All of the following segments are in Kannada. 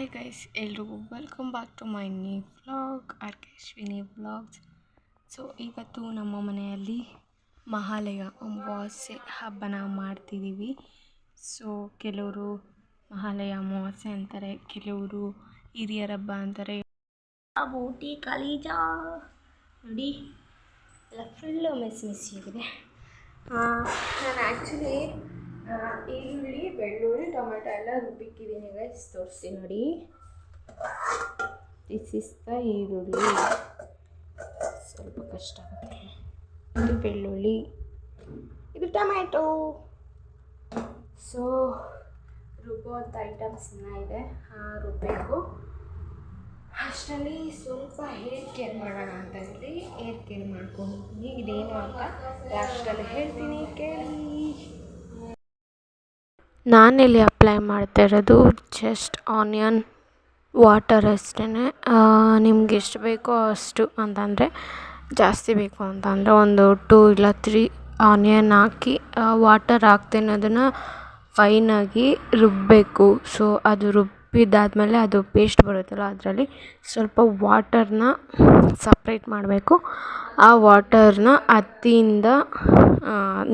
ಹಾಯ್ ಗೈಸ್ ಎಲ್ರಿಗೂ welcome back to my new vlog ಅರ್ಕೇಶ್ವಿನಿ vlogs so ಇವತ್ತು ನಮ್ಮ ಮನೆಯಲ್ಲಿ ಮಹಾಲಯ ಅಮಾವಾಸ್ಯೆ ಹಬ್ಬನ ಮಾಡ್ತಿದ್ದೀವಿ. ಸೊ ಕೆಲವರು ಮಹಾಲಯ ಅಮಾವಾಸ್ಯೆ ಅಂತಾರೆ, ಕೆಲವರು ಹಿರಿಯರ ಹಬ್ಬ ಅಂತಾರೆ. ಬೂಟಿ ಕಲೀಜಾ ನೋಡಿ. ಎಲ್ಲ ಫುಲ್ಲು ಮೆಸ್ ಮಿಸ್ ಆಗಿದೆ. ನಾನು ಈರುಳ್ಳಿ, ಬೆಳ್ಳುಳ್ಳಿ, ಟೊಮೆಟೊ ಎಲ್ಲ ರುಬ್ಬಿಕ್ಕಿದ್ದೀನಿ ಗೈಸ್ ತೋರಿಸ್ತೀನಿ ನೋಡಿ. ದಿಸ್ ಇಸ್ ದ ಈರುಳ್ಳಿ. ಸ್ವಲ್ಪ ಕಷ್ಟ ಆಗುತ್ತೆ. ಇದು ಬೆಳ್ಳುಳ್ಳಿ. ಇದು ಟೊಮ್ಯಾಟೊ ಸೊ ಐಟಮ್ಸ್ ಇನ್ನೂ ಇದೆ. ರುಬ್ಬಬೇಕು ಅಷ್ಟರಲ್ಲಿ ಸ್ವಲ್ಪ ಹೇರ್ ಕೇರ್ ಮಾಡೋಣ ಅಂತ ಹೇಳಿ ಹೇರ್ ಕೇರ್ ಮಾಡ್ಕೊಂಡಿದ್ದೀನಿ ಇದೇನು ಅಂತ ಲಾಸ್ಟಲ್ಲಿ ಹೇಳ್ತೀನಿ, ಕೇಳಿ. ನಾನಿಲ್ಲಿ ಅಪ್ಲೈ ಮಾಡ್ತಾ ಇರೋದು ಜಸ್ಟ್ ಆನಿಯನ್ ವಾಟರ್ ಅಷ್ಟೇ ನಿಮ್ಗೆ ಎಷ್ಟು ಬೇಕೋ ಅಷ್ಟು ಅಂತಂದರೆ, ಜಾಸ್ತಿ ಬೇಕು ಅಂತಂದರೆ ಒಂದು ಟೂ ಇಲ್ಲ ತ್ರೀ ಆನಿಯನ್ ಹಾಕಿ ವಾಟರ್ ಹಾಕ್ತೇನೆ. ಅದನ್ನು ಫೈನಾಗಿ ರುಬ್ಬಬೇಕು ಸೊ ಅದು ರುಬ್ಬಿದ್ದಾದಮೇಲೆ ಅದು ಪೇಸ್ಟ್ ಬರುತ್ತಲ್ಲ ಅದರಲ್ಲಿ ಸ್ವಲ್ಪ ವಾಟರನ್ನ ಸಪ್ರೇಟ್ ಮಾಡಬೇಕು. ಆ ವಾಟರನ್ನ ಹತ್ತಿಯಿಂದ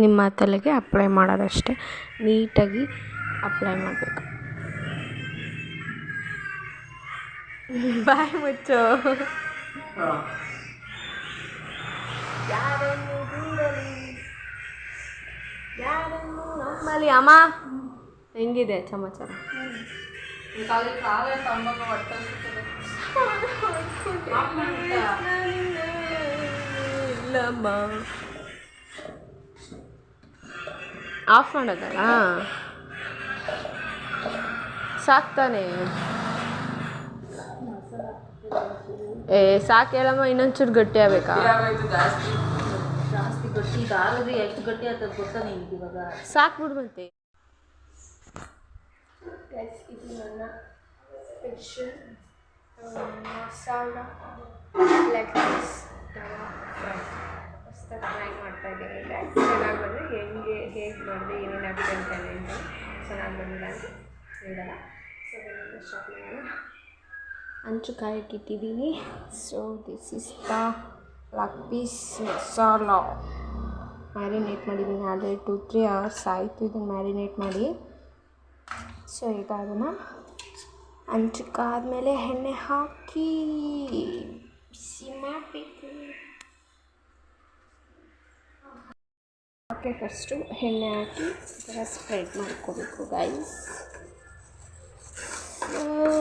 ನಿಮ್ಮ ತಲೆಗೆ ಅಪ್ಲೈ ಮಾಡೋದಷ್ಟೇ. ನೀಟಾಗಿ ಅಪ್ಲೈ ಮಾಡಬೇಕು. ಬಾಯ್ ಮುಚ್ಚು. ಯಾರನ್ನು ದೂರಲಿ ಯಾರನ್ನು ನಮ್ಮಲ್ಲಿ ಅಮ್ಮ ಹೆಂಗಿದೆ ಸಮಾಚಾರ ಇಲ್ಲಮ್ಮ ಆಫ್ ಮಾಡೋದಲ್ಲ ಸಾಕ್ತಾನೆ ಏ ಸಾಕು ಹೇಳಮ್ಮ ಇನ್ನೊಂಚೂರು ಗಟ್ಟಿ ಆಗಬೇಕಾ ಜಾಸ್ತಿ ಮತ್ತೆ ಇದು ನನ್ನ special masala leg piece fry try ಮಾಡ್ತಾ ಇದ್ದೀನಿ ಗೈಸ್ ಚೆನ್ನಾಗಿ ಬಂದರೆ ಹೆಂಗೆ, ಹೇಗೆ ಮಾಡಿದೆ ಏನೇನು ಆಗಿದೆ ಅಂತ ಹೇಳಿ ಚೆನ್ನಾಗಿ ಬಂದಿಲ್ಲ ಅಂತ ಹೇಳಲ್ಲ. ಸೊ ನಾನು ಮಾಡೋಣ. ಹಂಚು ಕಾಯಕ್ಕೆ ಇಟ್ಟಿದ್ದೀನಿ. So this is the leg piece masala marinate ಮಾಡಿದ್ದೀನಿ. ಆಲ್ರೆಡಿ ಟು ತ್ರೀ ಅವರ್ಸ್ ಆಯಿತು ಇದನ್ನು ಮ್ಯಾರಿನೇಟ್ ಮಾಡಿ. ಸೊ ಈಗ ಅದನ್ನು ಹಂಚಕ್ಕಾದ್ಮೇಲೆ ಎಣ್ಣೆ ಹಾಕಿ ಬಿಸಿ ಮಾಡಬೇಕು. ಓಕೆ ಫಸ್ಟು ಎಣ್ಣೆ ಹಾಕಿ ಈ ಸ್ಪ್ರೆಡ್ ಮಾಡ್ಕೋಬೇಕು ಗೈಸ್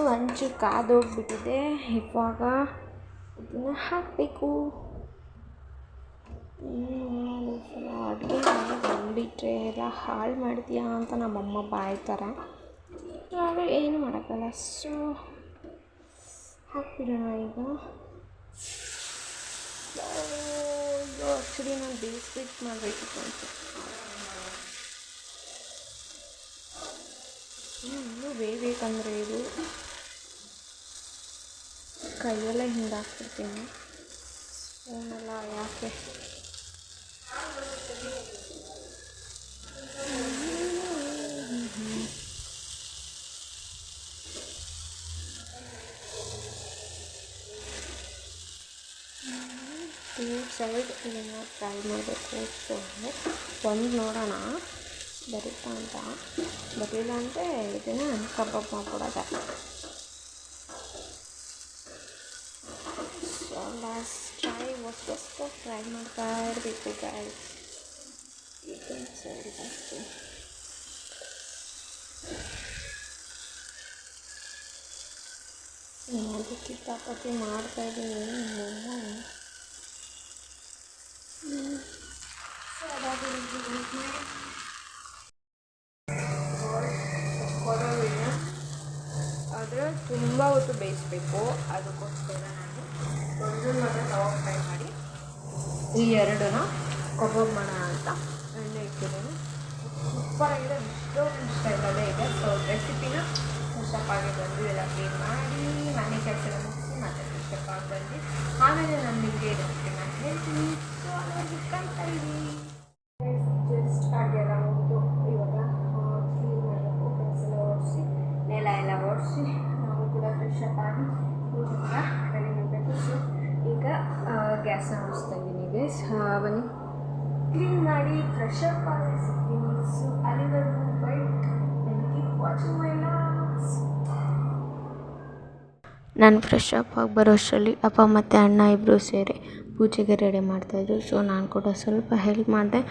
ಹಂಚು ಕಾದೋಗ್ಬಿಟ್ಟಿದೆ ಇವಾಗ ಇದನ್ನು ಹಾಕಬೇಕು. ಅಡುಗೆ ಬಂದುಬಿಟ್ರೆ ಎಲ್ಲ ಹಾಳು ಮಾಡಿದ್ಯಾ ಅಂತ ನಮ್ಮಮ್ಮ ಬಾಯ್ತಾರೆ. ಆಗ ಏನು ಮಾಡೋಕ್ಕಲ್ಲ. ಸೊ ಹಾಕ್ಬಿಡೋಣ ಈಗ. ಇದು ಆ್ಯಕ್ಚುಲಿ ನಾನು ಬೇಯಿಸ್ಬಿಟ್ಟು ಮಾಡಬೇಕಿತ್ತು ಅಂತ ಇನ್ನೂ ಬೇಯಬೇಕಂದ್ರೆ ಇದು ಕೈಯಲ್ಲೇ ಹಿಂಗೆ ಹಾಕ್ಬಿಡ್ತೀನಿ. ಸ್ಪೂನೆಲ್ಲ ಯಾಕೆ? ಟೂ ಸೈಡ್ ಇದನ್ನು ಟ್ರೈ ಮಾಡಬೇಕು. ಸೊ ಒಂದು ನೋಡೋಣ. ಬರುತ್ತಾ ಅಂತ. ಬರಲಿಲ್ಲ ಅಂದರೆ ಇದನ್ನು ಕಬಾಬ್ ಮಾಡ್ಕೊಡೋದ ಸೊ ಲಾಸ್ಟ್ ಟ್ರೈ ಹೊಸ ಟ್ರೈ ಮಾಡ್ತಾ ಇರಬೇಕು ಗೈಸ್ ಇದನ್ನು ಸೈಡ್ ಹಾಕ್ತೀನಿ ಮಾಡ್ತಾ ಕಿತ್ತಾಪತಿ ಮಾಡ್ತಾಯಿದ್ದೀನಿ ನಮ್ಮಮ್ಮ ಆದರೆ ತುಂಬ ಹೊತ್ತು ಬೇಯಿಸಬೇಕು. ಅದಕ್ಕೋಸ್ಕರ ನಾನು ಒಂದು ಮಾತ್ರ ತವ ಫ್ರೈ ಮಾಡಿ ಈ ಎರಡನ್ನ ಕಬಾಬ್ ಮಾಡೋಣ ಅಂತ ಎಣ್ಣೆ ಇಟ್ಟಿದ್ದೀನಿ. ಸೂಪರಾಗಿದೆ. ಎಷ್ಟೊಂದು ಸ್ಟೈಲಲ್ಲೇ ಇದೆ. ಸೊ ರೆಸಿಪಿನ ಫ್ರೆಶಪ್ಪಾಗಿ ಬಂದು ಎಲ್ಲ ಕ್ಲೀನ್ ಮಾಡಿ, ಮನೆ ಕೆಲಸ ಮುಗಿಸಿ ಮತ್ತೆ ಫ್ರೆಶಪ್ಪಾಗಿ ಬಂದು ಆಮೇಲೆ ನಾನು ನಿಮಗೆ ರೆಸಿಪಿನ ಹೇಳ್ತೀನಿ ಸೊ ಅಲ್ಲಿವರೆಗೆ ಕಾಯ್ತಾ ಇದ್ದೀನಿ ಜಸ್ಟ್ ಹಾಗೆಲ್ಲ ಮುಗಿದು ಇವಾಗ ಕ್ಲೀನ್ ಮಾಡಬೇಕು ಕೆಲಸ ಎಲ್ಲ ಒರೆಸಿ ನೆಲ ಎಲ್ಲ ಒರೆಸಿ ನಾವು ಕೂಡ ಫ್ರೆಶ್ ಅಪ್ ಆಗಿ ಪೂಜೆ ಕೂಡ ರೆಡಿ ಮಾಡಬೇಕು ಸೊ ಈಗ ಗ್ಯಾಸ್ ಮುಗಿಸ್ತಾ ಇದ್ದೀನಿ ಗೈಸ್ ಬನ್ನಿ. ಕ್ಲೀನ್ ಮಾಡಿ ಫ್ರೆಶ್ ಅಪ್ ಆಗಿ ಸಿಗ್ತೀನಿ. ಸೊ ಅಲ್ಲಿವರೆಗೂ ವೈಟ್ ವಾಚಿಂಗ್ ಮೈ ಲಾಗ್ಸ್ ನಾನು ಫ್ರೆಶ್ ಅಪ್ ಆಗಿ ಬರೋ ಅಷ್ಟರಲ್ಲಿ ಅಪ್ಪ ಮತ್ತು ಅಣ್ಣ ಇಬ್ಬರು ಸೇರಿ ಪೂಜೆಗೆ ರೆಡಿ ಮಾಡ್ತಾಯಿದ್ರು ಸೊ ನಾನು ಕೂಡ ಸ್ವಲ್ಪ ಹೆಲ್ಪ್ ಮಾಡಿದೆ.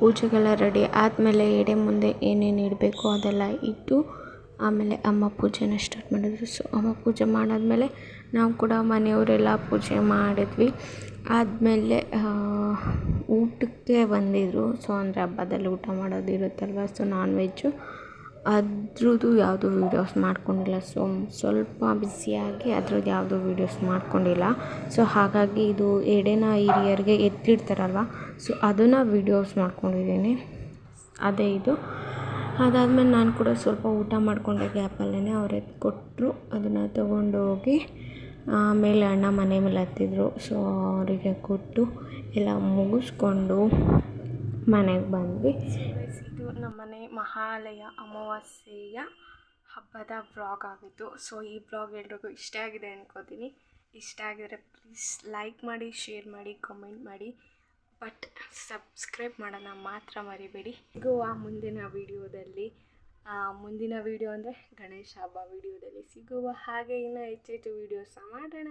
ಪೂಜೆಗೆಲ್ಲ ರೆಡಿ ಆದಮೇಲೆ ಎಡೆ ಮುಂದೆ ಏನೇನು ಇಡಬೇಕು ಅದೆಲ್ಲ ಇಟ್ಟು ಆಮೇಲೆ ಅಮ್ಮ ಪೂಜೆನ ಸ್ಟಾರ್ಟ್ ಮಾಡಿದ್ರು. ಸೊ ಅಮ್ಮ ಪೂಜೆ ಮಾಡಾದಮೇಲೆ ನಾವು ಕೂಡ ಮನೆಯವರೆಲ್ಲ ಪೂಜೆ ಮಾಡಿದ್ವಿ. ಆದಮೇಲೆ ಊಟಕ್ಕೆ ಬಂದಿದ್ದರು ಸೊ ಅಂದರೆ ಹಬ್ಬದಲ್ಲಿ ಊಟ ಮಾಡೋದು ಇರುತ್ತಲ್ವ? ಸೊ ನಾನ್ ವೆಜ್ಜು ಅದ್ರದ್ದು ಯಾವುದೂ ವೀಡಿಯೋಸ್ ಮಾಡ್ಕೊಂಡಿಲ್ಲ. ಸೊ ಸ್ವಲ್ಪ ಬಿಸಿಯಾಗಿ ಅದ್ರದ್ದು ಯಾವುದೂ ವೀಡಿಯೋಸ್ ಮಾಡ್ಕೊಂಡಿಲ್ಲ. ಸೊ ಹಾಗಾಗಿ ಇದು ಎಡೆನ ಹಿರಿಯರಿಗೆ ಎತ್ತಿಡ್ತಾರಲ್ವ? ಸೊ ಅದನ್ನು ವೀಡಿಯೋಸ್ ಮಾಡ್ಕೊಂಡಿದ್ದೀನಿ. ಅದೇ ಇದು. ಅದಾದಮೇಲೆ ನಾನು ಕೂಡ ಸ್ವಲ್ಪ ಊಟ ಮಾಡಿಕೊಂಡೆ ಗ್ಯಾಪಲ್ಲೇ ಅವ್ರು ಕೊಟ್ಟರು ಅದನ್ನು ತೊಗೊಂಡೋಗಿ ಆಮೇಲೆ ಅಣ್ಣ ಮನೆ ಮೇಲೆ ಹತ್ತಿದ್ರು. ಸೊ ಅವರಿಗೆ ಕೊಟ್ಟು ಎಲ್ಲ ಮುಗಿಸ್ಕೊಂಡು ಮನೆಗೆ ಬಂದ್ವಿ. ಇದು ನಮ್ಮನೆ ಮಹಾಲಯ ಅಮಾವಾಸ್ಯೆಯ ಹಬ್ಬದ ಬ್ಲಾಗ್ ಆಗಿತ್ತು. ಸೊ ಈ ಬ್ಲಾಗ್ ಎಲ್ರಿಗೂ ಇಷ್ಟ ಆಗಿದೆ ಅನ್ಕೋತೀನಿ. ಇಷ್ಟ ಆಗಿದ್ರೆ ಪ್ಲೀಸ್ ಲೈಕ್ ಮಾಡಿ ಶೇರ್ ಮಾಡಿ ಕಮೆಂಟ್ ಮಾಡಿ. ಬಟ್ ಸಬ್ಸ್ಕ್ರೈಬ್ ಮಾಡೋಣ ಮಾತ್ರ ಮರಿಬೇಡಿ. ಸಿಗುವ ಮುಂದಿನ ವೀಡಿಯೋದಲ್ಲಿ ಮುಂದಿನ ವೀಡಿಯೋ ಅಂದರೆ ಗಣೇಶ ಹಬ್ಬ ವೀಡಿಯೋದಲ್ಲಿ ಸಿಗುವ ಹಾಗೆ ಇನ್ನು ಹೆಚ್ಚು ಹೆಚ್ಚು ವೀಡಿಯೋಸ ಮಾಡೋಣ.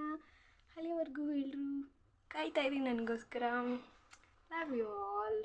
ಅಲ್ಲಿವರೆಗೂ ಎಲ್ಲರೂ ಕಾಯ್ತಾ ಇರಿ ನನಗೋಸ್ಕರ. Love you all